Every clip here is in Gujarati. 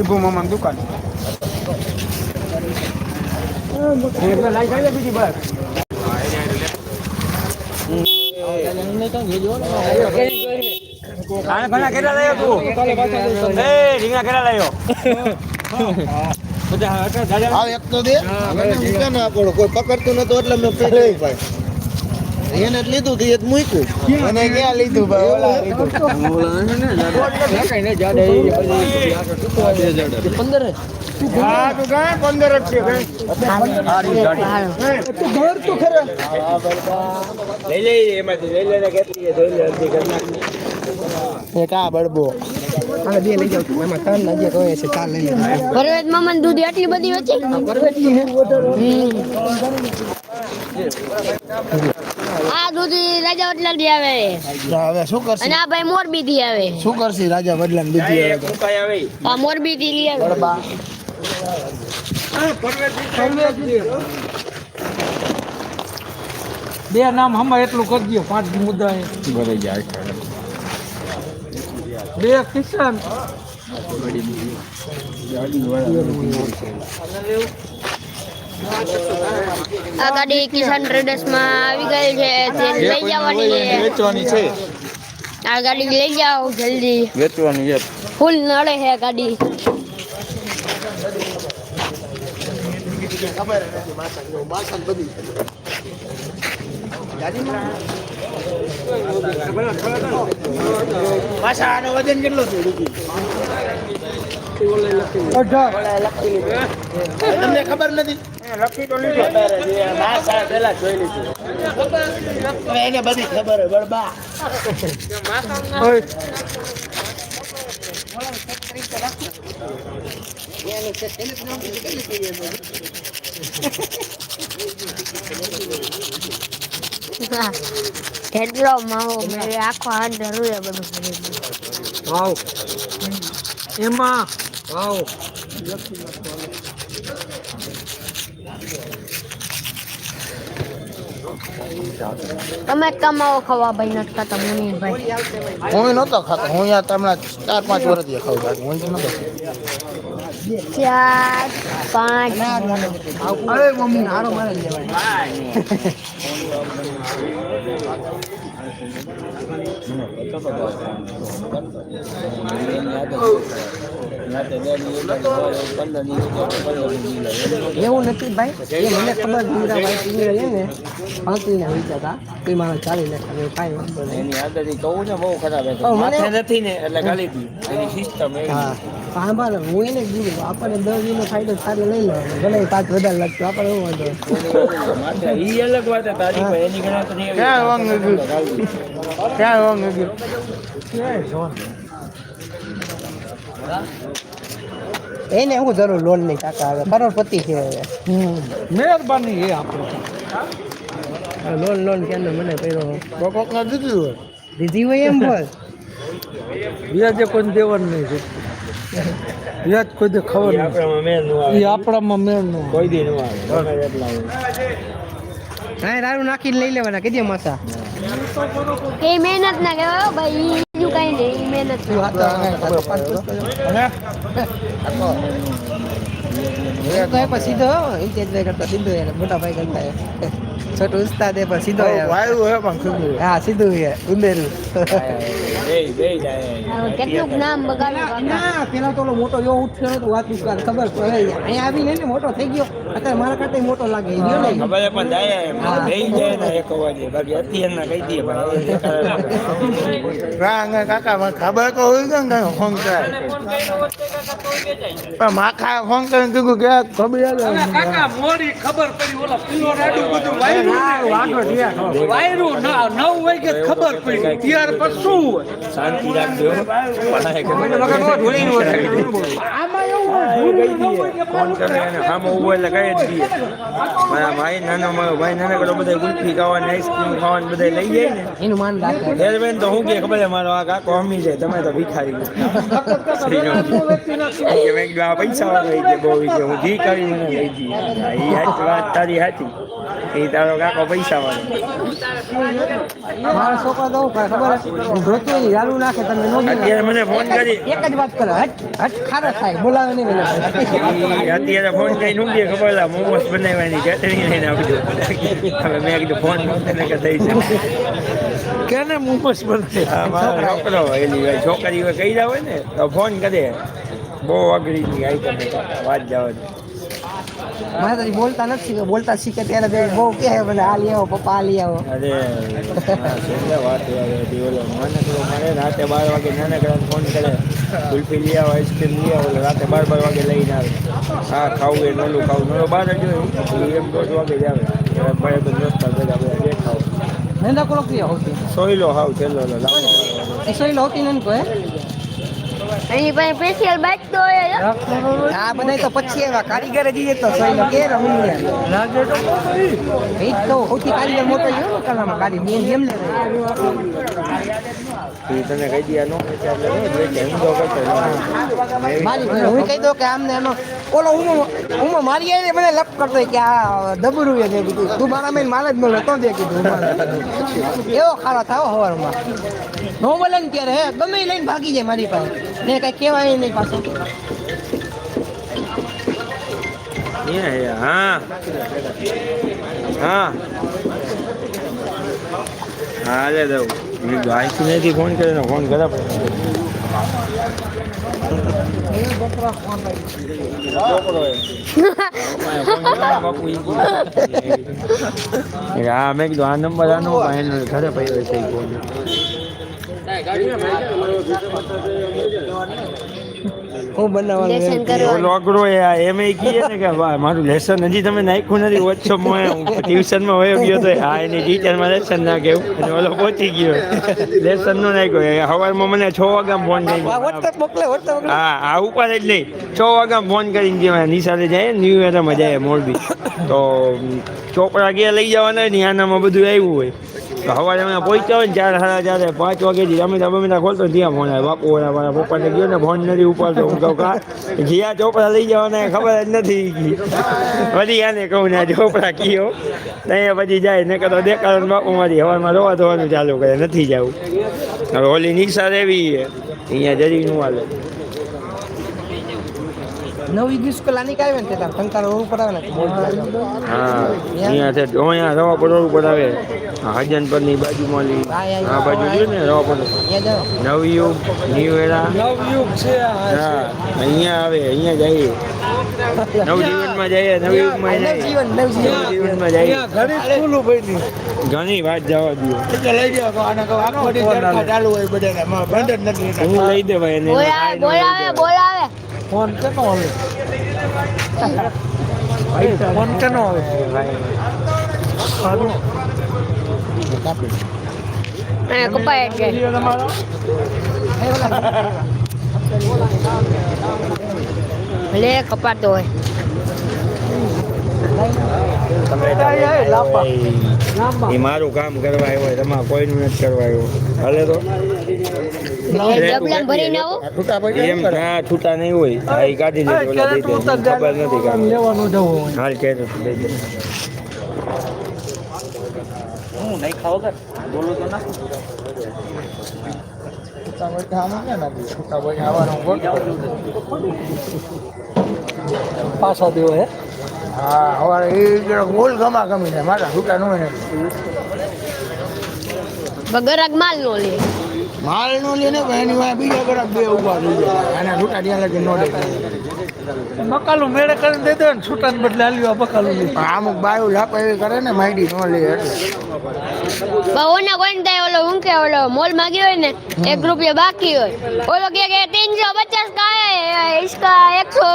ઈભુ મામાની દુકાન બીજી બસ કેટલા લાયો એ રીંગણા કેટલા લાયો બધા હતા દાદા આ એક તો દે કોઈ પકડતું નતું એટલે મેં એને જ લીધું તું એ જ મૂક્યું. અને ક્યાં લીધું ભાઈ? ઓલા લીધું. હા તું ગણ પંદર જ છે લઈ લઈ એમાંથી લઈ લઈને કેટલી જોઈ લે અડધી કરી એક આ બળબો. પરવેજ મામા દૂધ એટલી બધી વચ્ચે હમ. આ દૂધ રાજા વડલા થી આવે હવે શું કરશે? અને આ ભાઈ મોરબી થી આવે. શું કરશે રાજા વડલા ને બીજી આવે. આ મોરબી થી લઈ આવે. બે નામ હમણાં એટલું કરી દો પાંચ મુદ્દા એ. બે કિશન આ ગાડી કિસાન ટ્રેડર્સમાં આવી ગઈ છે તે લઈ જવાની છે. વેચવાની છે. આ ગાડી લઈ જાઓ જલ્દી. વેચવાની છે. ફૂલ નડે છે ગાડી. પાછા વજન કેટલો છે તમને ખબર નથી? લખી તો લીધો. માસા પેલા જોઈ લીધું એને બધી ખબર હોય બળબા. કેટલો માવો મેં આખો હાથ ધરું એ બધું કરી દીધું. વાવ એમાં વાવ તમે તમારો ખાવા ખવા ભાઈ નથી ખાતા ભાઈ. હું નહોતો ખાતો હું યાર તમને ચાર પાંચ વર્ષથી ખાઉં બાકી હું નહોતો ચાર પાંચ. અરે મમ્મી હારો મારે એવું નથી ભાઈ. એ મને ખબર મીરાબાઈ સિંગર છે ને પાંત્રીને વેચ્યા હતા કોઈ માણસ ચાલી હવે કાંઈ વાંધો નહીં. એની આદત કહું ને બહુ ખરાબ હતી માથે નથી ને એટલે ગાલી દી. એની સિસ્ટમ હા સાંભળ હું એને કીધું આપણને દસ વીનો ફાયદો સારો લઈ લો ભલે પાંચ વધારે લાગતો આપણે એવું વાંધો એ ઈ અલગ વાત હતા તારી ભાઈ એની ગણતરી ક્યાં વાંગ ગયું? ક્યાં વાંગ ગયું એને શું જરૂર લોન નહીં કાકા હવે? કરોડપતિ છે હવે. મહેરબાની એ આપણો લોન લોન ક્યાં મને કર્યો કોક ને દીધું હોય. દીધી હોય એમ બસ વ્યાજે કોઈ દેવાનું નહીં છે. વ્યાજ કોઈ દે ખબર નહીં. આપણામાં મેળનું એ આપણામાં મેળ નો કોઈ દી નું આવે. હા નાખીને લઈ લેવાના કીધે માસા? એ મહેનત ના કહેવાય ભાઈ. બીજું કઈ નહીં મહેનત આ તો. એ કરતા સીધો મોટા ભાઈ કરતા એ. છોટો ઉસ્તાદ એ પણ સીધો એ. વાયુ હે પણ ખબર હા સીધું ઉંદેરું કેટલુંક નામ બગાડ્યું ના પેલા તો મોટો એવો ઉઠ્યો તો વાત ખબર પડે અહીંયા આવીને ને મોટો થઈ ગયો અત્યારે મારા કરતા મોટો લાગે ગયો ને ખબર પણ જાય એમ. જાય ને એક અવાજે. બાકી અત્યારના કહી દઈએ ભાઈ. રાંગ કાકા મને ખબર તો હોય ને કઈ ફોન કરે પણ માખા ફોન કરીને કીધું કે ખબર કાકા મોડી ખબર પડી ઓલા પીલો રાડું બધું વાયરું વાયરું નવ વાગે ખબર પડી. ત્યાર પછી શું હોય? શાંતિ રાખજો. પણ આ ખબર આમાં ફોન કરે અને સામે ઊભો એટલે કઈ જ દઈએ. મારા ભાઈ નાનો મારો ભાઈ નાનકડો બધા ગુલ્ફી ખાવાની આઈસ્ક્રીમ ખાવાની બધા લઈ જાય ને. એનું માન રાખે. તો હું કે ખબર છે? મારો આ કાકો અમી જાય તમે તો ભિખારી પૈસા વાળો છે બહુ હું કરી મને લઈ જઈએ. હાચી વાત તારી સાચી. એ તારો કાકો પૈસા વાળો. તો ખબર ચાલુ નાખે તમે અત્યારે મને ફોન કરી. એક જ વાત કરે હટ હટ ખારા થાય બોલાવે નહીં મને. અત્યારે ફોન કરી નું કે ખબર લા મોમોસ બનાવવાની ચટણી લઈને આપજો હવે મેં કીધું ફોન મને કે થઈ છે કેને મોમોસ બનાવે? છોકરો એલી હોય છોકરી હોય કહી હોય ને તો ફોન કરે. બહુ અઘરી આઈટમ વાત જવા તો બોલતા નથી બોલતા શીખે ત્યારે બે બહુ કહે મને આ લઈ આવો પપ્પા આ લઈ આવો. અરે વાત ઓલો નાનકડો મારે રાતે બાર વાગે નાનકડા ફોન કરે કુલ્ફી લઈ આવો આઈસ્ક્રીમ લઈ આવો રાતે બાર બાર વાગે લઈને આવે. હા ખાવું એ નોલું ખાવું. નોલો બાર જ હોય એમ દોઢ વાગે જ આવે. ભાઈ તો દોસ્ત બધા બધા જે ખાવું. નંદા કોલો ક્રિયા હોતી? સોયલો હાવ છેલ્લો લો લાંબો હોતી નથી કોઈ એની પાસે સ્પેશિયલ બાઈક તો હોય આ બધા તો પછી એવા કારીગર જ તો લો કે રમી લાગે તો. એ તો સૌથી કારીગર મોટો ને કલામાં. કારી બેન જેમ લે ઈ તને કહી દે નો એટલે કરતો હું કહી દઉં કે આમને એનો ઓલો હું હું મારી આવીને મને લપ કરતો હોય કે આ દબરું છે કીધું. તું મારા મેં માલ જ ન લેતો દે કીધું એવો ખાવા થાવ હવારમાં. નો બોલે ને ત્યારે હે ગમે લઈને ભાગી જાય મારી પાસે. ને કઈ કહેવાય નહીં પાછું. હા. હા. હા લે દઉં. કીધું આઈસી નથી ફોન કર્યો ફોન કરે હા મેં કીધું આ નંબર આનો એનો ઘરે પડ્યો છે ફોન. હું બનાવવાનું એ આ એમ એ કીએ ને કે વાહ, મારું લેસન હજી તમે નાખ્યું નથી વચ્ચે મોએ હું ટ્યુશનમાં વયો ગયો તો હા એની ટીચરમાં લેસન ના કેવું અને ઓલો પહોંચી ગયો. લેસન નો નાખ્યો. એ સવારમાં મને છ વાગ્યા ફોન કરી મોકલે હા આ ઉપર જ નહીં. છ વાગ્યા ફોન કરીને જે નિશાળે જાય ન્યૂ મજા જાય મોરબી. તો ચોપડા ગયા લઈ જવાના હોય ને આનામાં બધું આવ્યું હોય. તો સવારે અમે પહોંચ્યા હોય ને ચાર સાડા ચારે પાંચ વાગે અમે તો અમે ખોલતો ત્યાં ફોન આવે બાપુ હોય મારા પપ્પાને ગયો ને, ફોન નથી ઉપાડતો. હું કહું, કા? જ્યાં ચોપડા લઈ જવાના ખબર જ નથી પછી આને કહું ને, આ ચોપડા કયો? ત્યાં પછી જાય ને કતો દેખાડો બાપુ મારી હવામાં રોવા ધોવાનું ચાલુ કરે, નથી જવું. હવે ઓલી નિશા રેવી અહીંયા જરી નું હાલે. નવી દી સ્કૂલ આની કાંઈ આવે ને તે તાર કંકારો ઉપર આવે ને. હા અહીંયા છે અહીંયા રવા પરોડ ઉપર આવે ની હજનપરની બાજુમાં લી. આ બાજુ જોયું ને રવા પર ત્યાં નવયુગ ન્યુ એરા નવયુગ છે હા અહીંયા આવે અહીંયા જઈએ. નવજીવનમાં જઈએ નવયુગમાં જઈએ. નવજીવન નવજીવન નવજીવનમાં જઈએ. અહીંયા ઘણી સ્કૂલો બની. ઘણી વાત જવા દો એટલે લઈ તો આને કહો, આનો ચાલુ હોય બધાને. બંધ જ નથી હું લઈ દેવાય એને. બોલાવે બોલાવે બોલાવે. ફોન કેનો આવે? ફોન કેનો આવે? સારું. કપાય જ જાય ભલે કપાતો હોય. એ મારું કામ કરવા આવ્યો હોય તમારે કોઈનું નથી કરવા આવ્યો. હાલે તો. ડબલામાં ભરીને આવો. છૂટા નહીં હોય. આ કાઢી દે ખબર નથી કામ. હાલ કે. પાછા દેવો હે? હા હવે એ જરાક ગમા ગમી જાય મારા છૂટા નું વગર માલ નો લે. માલ નો લે ને એની બીજા ગરાક બે ઊભા થઈ જાય બકાલું મેળે કરીને દે ને છૂટા ને બદલે આલ્યો બકાલું લે. અમુક બાયું લાપા એવી કરે ને માહિતી નો લે એટલે. બહુને કોઈને દે ઓલો હું કે ઓલો મોલ માંગ્યો હોય ને એક રૂપિયા બાકી હોય. ઓલો કે કે તીનસો પચાસ કાય ઇસકા એકસો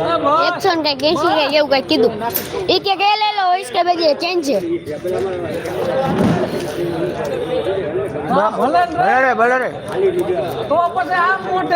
એકસો ને કંઈક એસી કંઈક એવું કંઈક કીધું એ કે કઈ લઈ લો હોઈશ કે ભાઈ ચેન્જ છે ભલે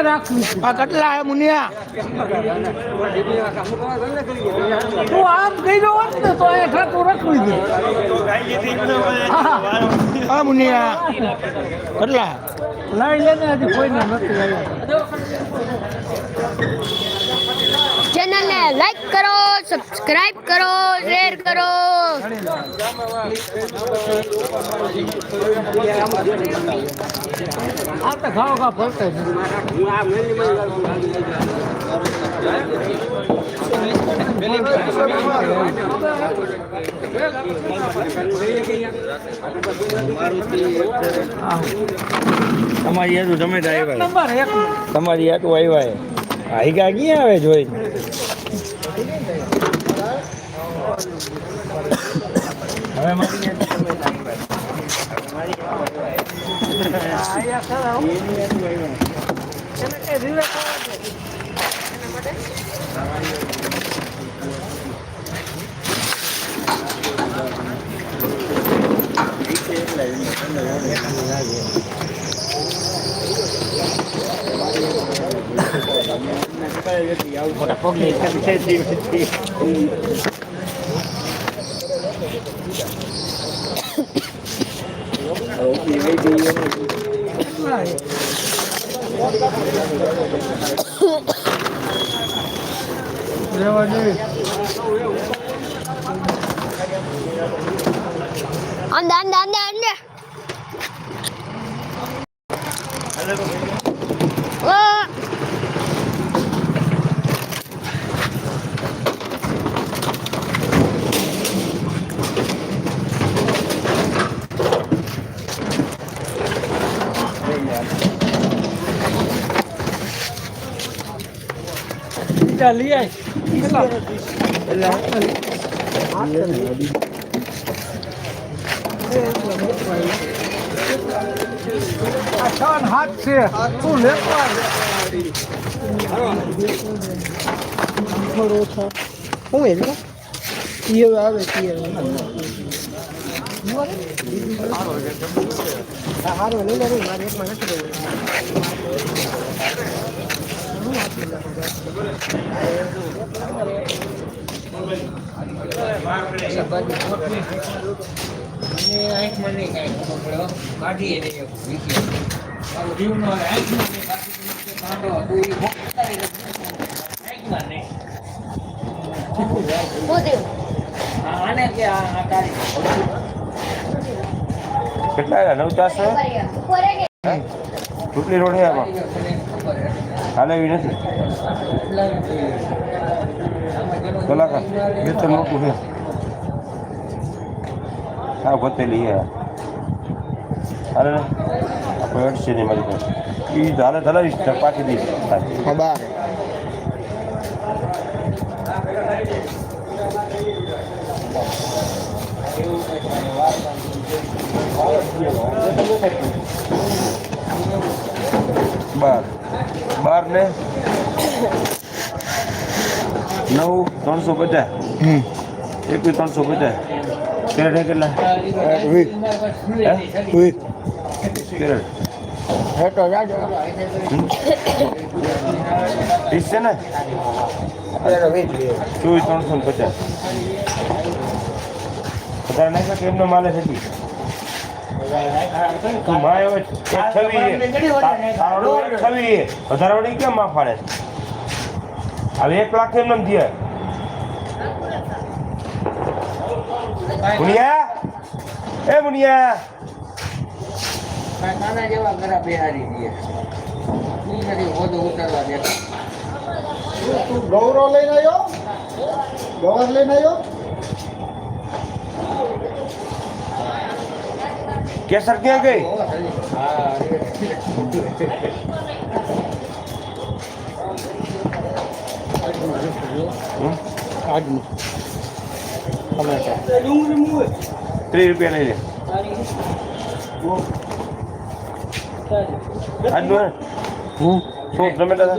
રાખવું આ કેટલા હે મુનિયા. તું આમ કહી દો ને તો એ ઠાકુર રાખવી હા મુનિયા કેટલા નથી લાઈક કરો સબસ્ક્રાઇબ કરો શેર કરો. આ તો ખાવ કા ફરતે છે. તમારી યાદ તમે આવ્યા. તમારી યાદ આવ્યા. હાઈકા ક્યાં આવે જોઈને? હવે મારી યાદ તમે જ આવ્યા. રહેવા જોઈએ અંદર અંદર અંદર અંદર બીજા લઈ આય. છ. લેવા હું ઈયો આવે હારો લઈ લે મારે એકમાં નથી લેવું. મોતી કેટલા આવ્યા? નવ ચારસો ઉપર કે ટૂટલી રોડ છે આમાં હાલે એવી નથી. કલાકાર બેસન મોટું છે. હા ગતેલી છે. હાલે આપણે અડશે નહીં મારી પાસે. એ હાલે ધલાવીશ ને પાછી દઈશ હા બાર બાર બાર ને નવ ત્રણસો પચાસ. હમ. એકવીસ ત્રણસો પચાસ. કેરેટ કેટલા? વીસ. હે? વીસ. કેરેટ. હેઠો જાજો ત્રીસ છે ને? અત્યારે વીસ લે ચોવીસ ત્રણસો ને પચાસ. વધારે નાખ્યા કે એમનો માલે છે તું છવી કેમ માં ફાડે હવે એક લાખ એમ નથી મુનિયા? એ મુનિયા? નાના જેવા ઘરા બિહારી દે ઈ નથી હોદો ઉતારવા દેતા. ગૌરવ લઈને આવ્યો? ગૌરવ લઈને આવ્યો? કેસર ક્યાં ગઈ? ત્રીસ રૂપિયા લઈ લે. આજનું હું? શું ટમેટા હતા?